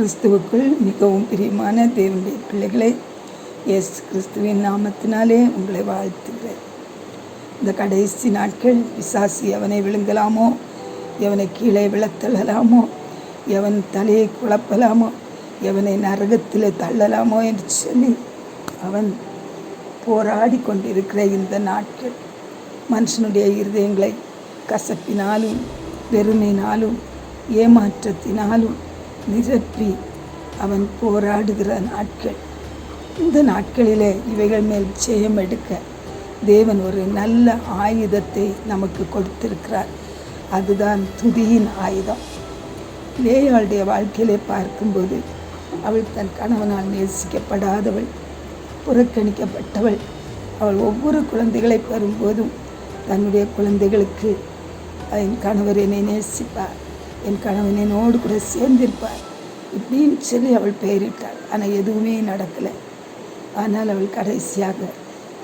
கிறிஸ்துவுக்குள் மிகவும் பிரியமான தேவனுடைய பிள்ளைகளை எஸ் கிறிஸ்துவின் நாமத்தினாலே உங்களை வாழ்த்துகிறேன். இந்த கடைசி நாட்கள் விசாசி எவனை விழுங்கலாமோ எவனை கீழே விழத்தள்ளலாமோ எவன் தலையை குழப்பலாமோ எவனை நரகத்தில் தள்ளலாமோ என்று சொல்லி அவன் போராடி கொண்டிருக்கிற இந்த நாட்கள். மனுஷனுடைய இருதயங்களை கசப்பினாலும் வெறுமையினாலும் ஏமாற்றத்தினாலும் நிரப்பி அவன் போராடுகிற நாட்கள். இந்த நாட்களிலே இவைகள் மேல் ஜெயம் எடுக்க தேவன் ஒரு நல்ல ஆயுதத்தை நமக்கு கொடுத்திருக்கிறார். அதுதான் துதியின் ஆயுதம். லேயாளுடைய வாழ்க்கையிலே பார்க்கும்போது அவள் தன் கணவனால் நேசிக்கப்படாதவள் புறக்கணிக்கப்பட்டவள். அவள் ஒவ்வொரு குழந்தைகளை பெறும்போதும் தன்னுடைய குழந்தைகளுக்கு என் கணவர் என்னை நேசிப்பார். என் கணவன் என்னோடு கூட சேர்ந்திருப்பார் இப்படின்னு சொல்லி அவள் பெயரிட்டாள். ஆனால் எதுவுமே நடக்கலை. ஆனால் அவள் கடைசியாக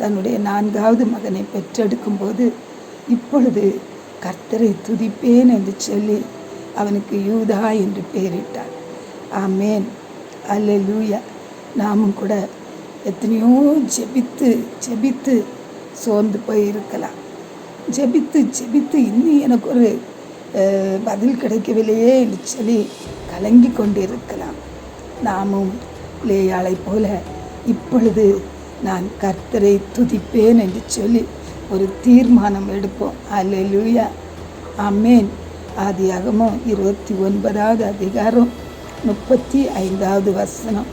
தன்னுடைய நான்காவது மகனை பெற்றெடுக்கும்போது இப்பொழுது கர்த்தரை துதிப்பேன் என்று சொல்லி அவனுக்கு யூதா என்று பெயரிட்டாள். ஆமேன். அல்லேலூயா. நாமும் கூட எத்தனையோ ஜெபித்து ஜெபித்து சோர்ந்து போய் இருக்கலாம் ஜெபித்து ஜெபித்து இன்னும் எனக்கு ஒரு பதில் கிடைக்கவில்லையே என்று சொல்லி கலங்கி கொண்டிருக்கலாம். நாமும் பிள்ளையாளை போல இப்பொழுது நான் கர்த்தரை துதிப்பேன் என்று சொல்லி ஒரு தீர்மானம் எடுப்போம். அல்லேலூயா. அம்மேன் ஆதியாகமும் இருபத்தி ஒன்பதாவது அதிகாரம் முப்பத்தி ஐந்தாவது வசனம்.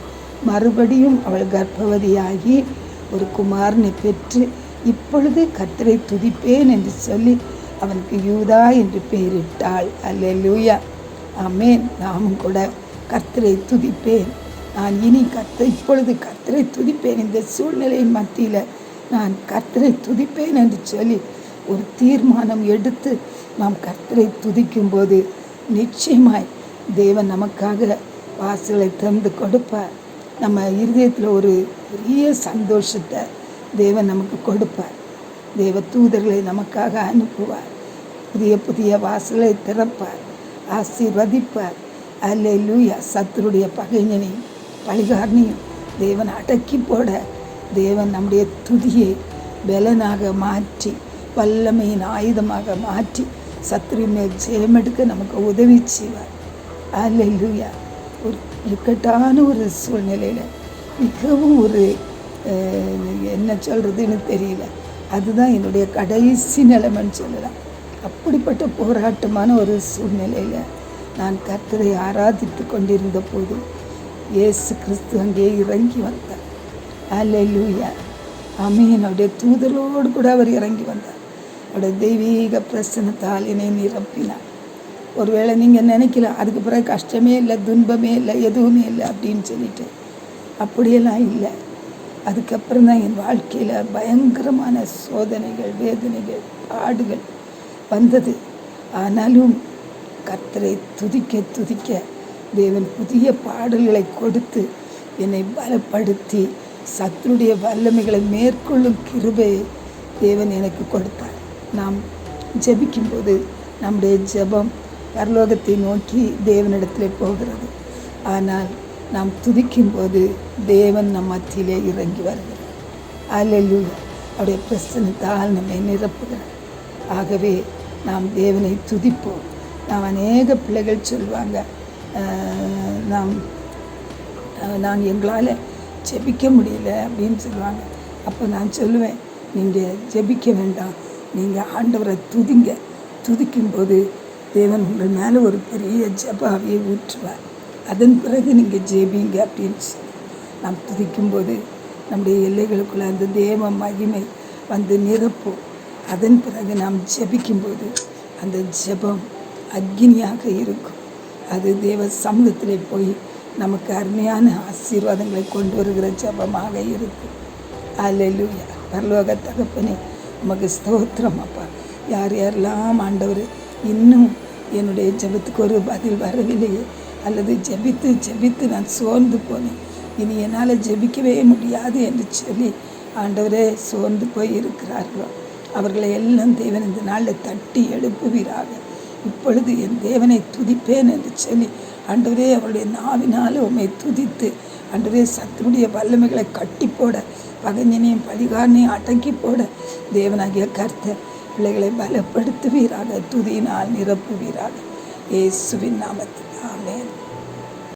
மறுபடியும் அவள் கர்ப்பவதியாகி ஒரு குமாரனை பெற்று இப்பொழுது கர்த்தரை துதிப்பேன் என்று சொல்லி அவனுக்கு யூதா என்று பெயரிட்டாள். அல்லேலூயா. ஆமேன். நாமும் கூட கர்த்தரை துதிப்பேன். நான் இனி கர்த்த இப்பொழுது கர்த்தரை துதிப்பேன். இந்த சூழ்நிலையின் மத்தியில் நான் கர்த்தரை துதிப்பேன் என்று சொல்லி ஒரு தீர்மானம் எடுத்து நாம் கர்த்தரை துதிக்கும்போது நிச்சயமாய் தேவன் நமக்காக வாசலை திறந்து கொடுப்பார். நம்ம இருதயத்தில் ஒரு பெரிய சந்தோஷத்தை தேவன் நமக்கு கொடுப்பார். தேவ தூதர்களை நமக்காக அனுப்புவார். புதிய புதிய வாசலை திறப்பார் ஆசீர்வதிப்பார். அல்லேலூயா. சத்துருடைய பகைஞனையும் பழிகாரனையும் தேவன் அடக்கி போட தேவன் நம்முடைய துதியை பலனாக மாற்றி வல்லமையின் ஆயுதமாக மாற்றி சத்துரு ஜெயமெடுக்க நமக்கு உதவி செய்வார். அல்லேலூயா. ஒரு இக்கட்டான ஒரு சூழ்நிலையில் மிகவும் ஒரு என்ன சொல்கிறதுன்னு தெரியல. அதுதான் என்னுடைய கடைசி நிலைமைன்னு சொல்லலாம். அப்படிப்பட்ட போராட்டமான ஒரு சூழ்நிலையில் நான் கர்த்தரை ஆராதித்து கொண்டிருந்த போது இயேசு கிறிஸ்து அங்கே இறங்கி வந்தார். அல்லேலூயா லூயா அவருடைய தூதரோடு கூட அவர் இறங்கி வந்தார். அவருடைய தெய்வீக பிரசனத்தால் என்னை நிரப்பினார். ஒருவேளை நீங்கள் நினைக்கலாம் அதுக்கு பிறகு கஷ்டமே இல்லை துன்பமே இல்லை எதுவுமே இல்லை அப்படின்னு சொல்லிட்டு. அப்படியெல்லாம் இல்லை. அதுக்கப்புறம் தான் என் வாழ்க்கையில் பயங்கரமான சோதனைகள் வேதனைகள் பாடுகள் வந்தது. ஆனாலும் கர்த்தரை துதிக்க துதிக்க தேவன் புதிய பாடல்களை கொடுத்து என்னை பலப்படுத்தி சத்துருடைய வல்லமைகளை மேற்கொள்ளும் கிருபையை தேவன் எனக்கு கொடுத்தார். நாம் ஜெபிக்கும்போது நம்முடைய ஜெபம் பரலோகத்தை நோக்கி தேவனிடத்தில் போகிறது. ஆனால் நாம் துதிக்கும்போது தேவன் நம் மத்தியிலே இறங்கி வருகிறார். அல்லேலூயா. அவருடைய பிரசனத்தால் நம்மை நிரப்புகிறார். ஆகவே நாம் தேவனை துதிப்போம். நாம் அநேக பிள்ளைகள் சொல்லுவாங்க நாம் நான் எங்களால் ஜெபிக்க முடியல அப்படின்னு சொல்லுவாங்க அப்போ நான் சொல்லுவேன் நீங்கள் ஜெபிக்க வேண்டாம். நீங்கள் ஆண்டவரை துதிங்க. துதிக்கும்போது தேவன் உங்கள் மேலே ஒரு பெரிய ஜெபாவியை ஊற்றுவார். அதன் பிறகு நீங்கள் ஜெபிங்க அப்படின்னு சொல்லி நாம் துதிக்கும்போது நம்முடைய எல்லைகளுக்குள்ள அந்த தேவ மகிமை வந்து நிரப்பும். அதன் பிறகு நாம் ஜெபிக்கும்போது அந்த ஜெபம் அக்னியாக இருக்கும். அது தேவ சமூகத்திலே போய் நமக்கு அருமையான ஆசீர்வாதங்களை கொண்டு வருகிற ஜெபமாக இருக்கும். அல்லேலூயா பரலோக தகப்பனே உமக்கு ஸ்தோத்திரம் அப்பா. யார் யாரெல்லாம் ஆண்டவர் இன்னும் என்னுடைய ஜெபத்துக்கு ஒரு பதில் வரவில்லையே அல்லது ஜெபித்து ஜெபித்து நான் சோர்ந்து போனேன். இனி என்னால் ஜெபிக்கவே முடியாது என்று சொல்லி ஆண்டவரே சோர்ந்து போய் இருக்கிறார்களோ அவர்களை எல்லாம் தேவன் இந்த நாளில் தட்டி எழுப்புவீராக. இப்பொழுது என் தேவனை துதிப்பேன் என்று சொல்லி அன்றுவரே அவருடைய நாவினால் உண்மை துதித்து அன்றுவே சத்துருடைய வல்லமைகளை கட்டி போட பகஞ்சனையும் பலிகாரனையும் அடக்கி போட தேவனாகிய கர்த்த பிள்ளைகளை பலப்படுத்துவீராக துதியினால் நிரப்புவீராக. இயேசுவின் நாமத்தில்